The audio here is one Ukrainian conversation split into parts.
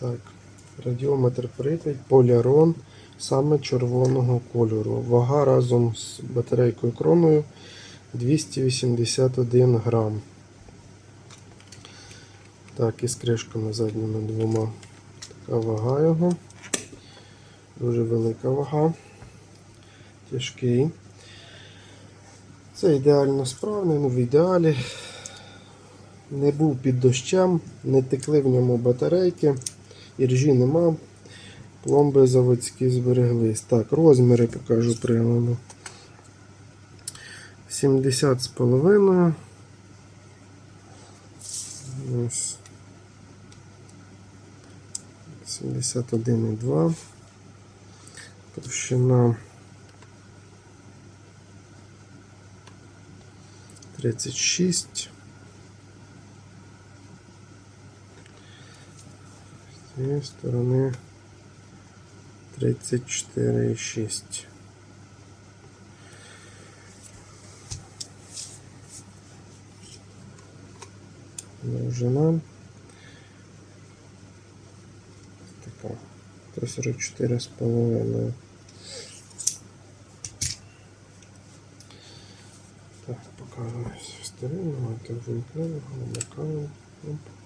Так, радіометр Прип'ять, полярон саме червоного кольору. Вага разом з батарейкою кроною 281 грам. Так, і з кришками задніми двома. Така вага його. Дуже велика вага. Тяжкий. Це ідеально справний, ну в ідеалі. Не був під дощем, не текли в ньому батарейки, іржі нема, пломби заводські збереглись. Так, розміри покажу приладу. 70 з половиною. Ось. 71,2. Товщина 36. З цієї сторони 34,6. Довжина. Така. 144 з половиною. Так, показую все сторони. Давайте вимкнемо, вмикаємо. Оп.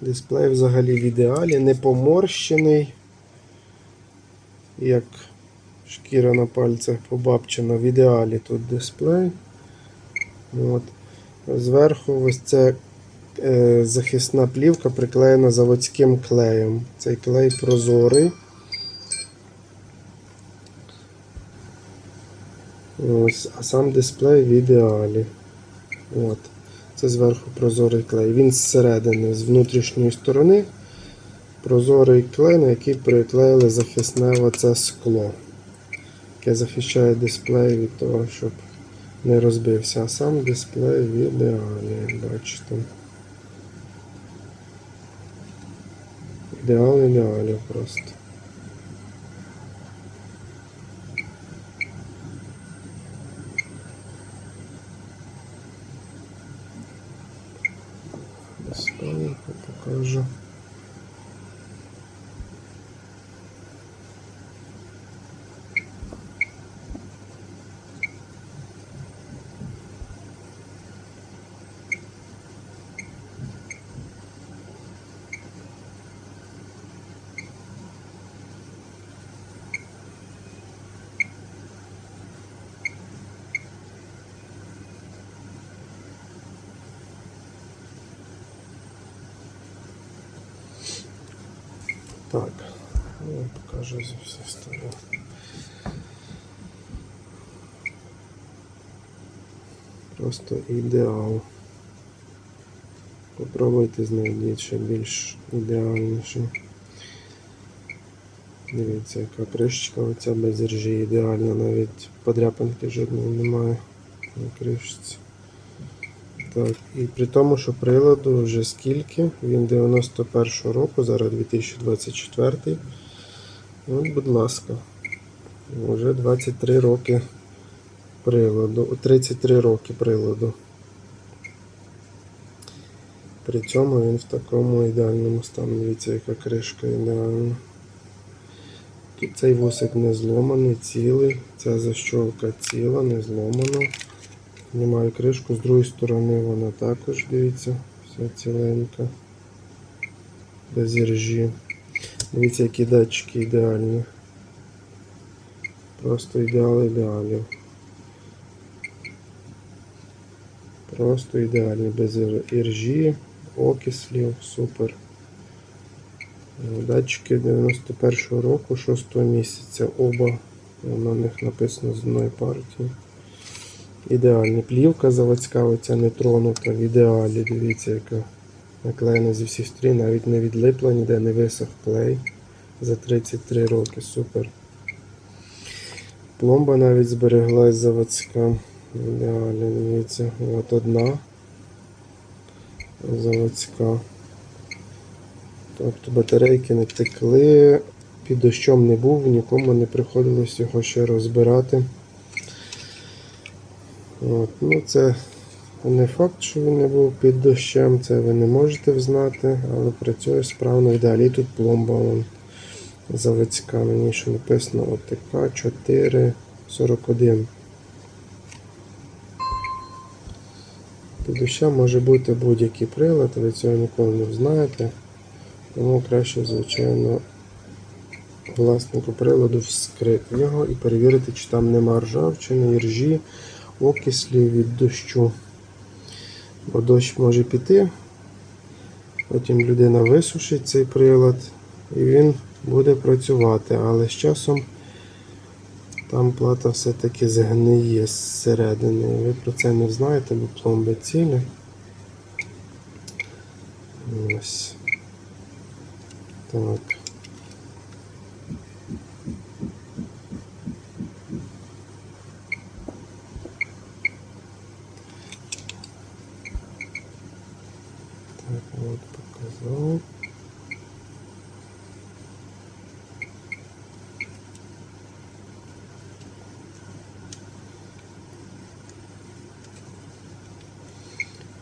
Дисплей взагалі в ідеалі, не поморщений, як шкіра на пальцях побабчена. В ідеалі тут дисплей. От. Зверху ось це е, захисна плівка приклеєна заводським клеєм. Цей клей прозорий. Ось, а сам дисплей в ідеалі. От. Це зверху прозорий клей. Він зсередини, з внутрішньої сторони. Прозорий клей, на який приклеїли захисне оце скло, яке захищає дисплей від того, щоб не розбився. А сам дисплей в ідеалі, бачите. Ідеал ідеалів просто. Дисплей покажу. Так, ну, я покажу зі всіх сторон. Просто ідеал. Попробуйте знайдіть ще більш ідеальніше. Дивіться, яка кришечка оця без ржі ідеальна, навіть подряпинки жодної немає на кришці. Так, і при тому, що приладу вже скільки, він 91-го року, зараз 2024. От, будь ласка, вже 23 роки приладу, 33 роки приладу. При цьому він в такому ідеальному стані. Дивіться, яка кришка ідеальна. Тут цей вусик не зломаний, цілий, ця защолка ціла, не зломана. Знімаю кришку, з другої сторони вона також, дивіться, вся ціленька. Без іржі. Дивіться, які датчики ідеальні. Просто ідеал ідеалів. Просто ідеальні, без іржі, окислів, супер. Датчики 91-го року, 6 місяця, оба. На них написано з одної партії. Ідеальні. Плівка заводська, оця не тронута в ідеалі. Дивіться, яка наклеєна зі всіх сторін, навіть не відлипла, ніде не висох клей за 33 роки. Супер. Пломба навіть збереглась заводська. В ідеалі, дивіться. От одна заводська. Тобто батарейки не текли, під дощом не був, нікому не приходилось його ще розбирати. От, ну це Не факт, що він не був під дощем, це ви не можете взнати, але працює справно. І тут пломба вон, заводська, на ній що написано ОТК 441. Під дощем може бути будь-який прилад, ви цього ніколи не знаєте. Тому краще, звичайно, власнику приладу вскрити його і перевірити, чи там нема ржавчини, іржі, окислів від дощу. Бо дощ може піти, потім людина висушить цей прилад і він буде працювати, але з часом там плата все-таки згниє зсередини. Ви про це не знаєте, бо пломби цілі. Ось. Так,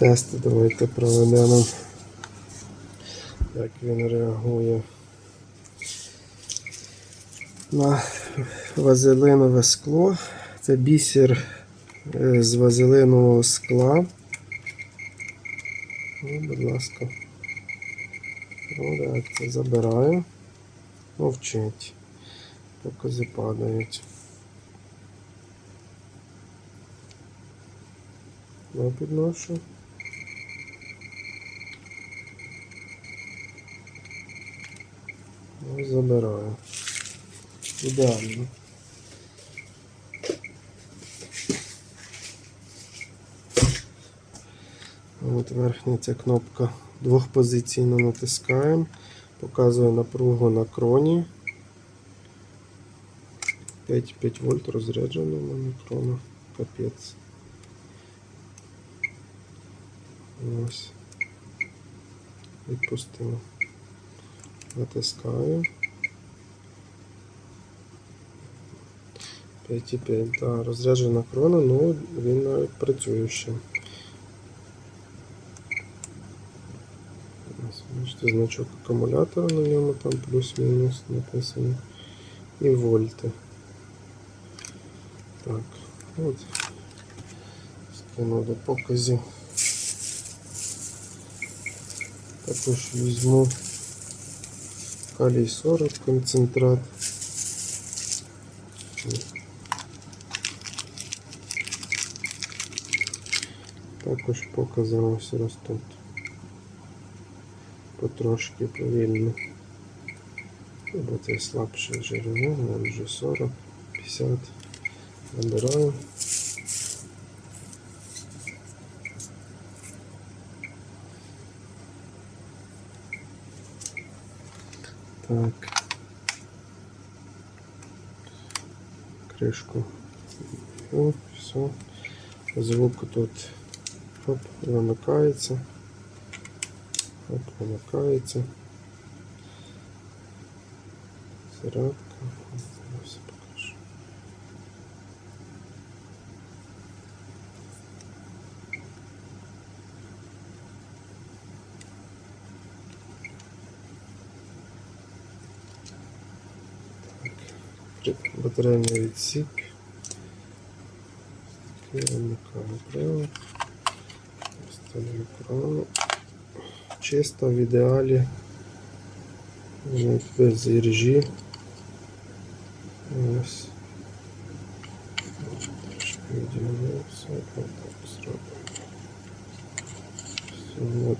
Тести давайте проведемо. Як він реагує на вазелинове скло. Це бісер е, з вазелинового скла. Ну, будь ласка. Ну, так, це забираю. Мовчить. Покази падають. Ну, підношу. Ну, забираю. Ідеально. От верхня ця кнопка двохпозиційно натискаємо. Показує напругу на кроні. 5,5 вольт розряджено в мене крона. Капець. Ось. Відпустимо. Натискаю. 5,5. Так, розряджена крона, ну він навіть працює ще. Бачите, значок акумулятора на ньому там плюс-мінус написано. І вольти. Так, от. Скину до показів. Також візьму калій 40 концентрат. Також покази ось ростуть. Потрошки повільно. Бо це слабше джерело, нам вже 40, 50. Набираю. Так. Кришку. О, все. Звук тут оп, вимикається. Оп, вимикається. Зарядка. Зараз покажу. При- Батарейний відсік. Вимикаю привод. Ставлю крану. Чисто в ідеалі. Без іржі.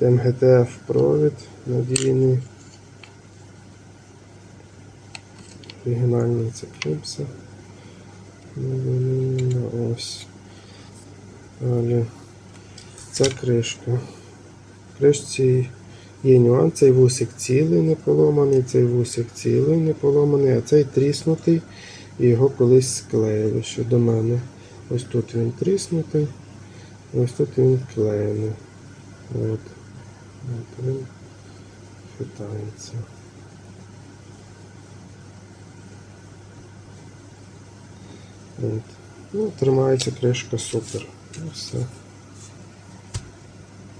МГТФ провід надійний. Оригінальний це кліпса. Ну, Ось. Далі. Ця кришка. Кришці є нюанс, цей вусик цілий не поломаний, цей вусик цілий не поломаний, а цей тріснутий і його колись склеїли ще до мене. Ось тут він тріснутий, ось тут він клеєний. От. От він хитається. От. Ну, тримається кришка супер. Ну, все.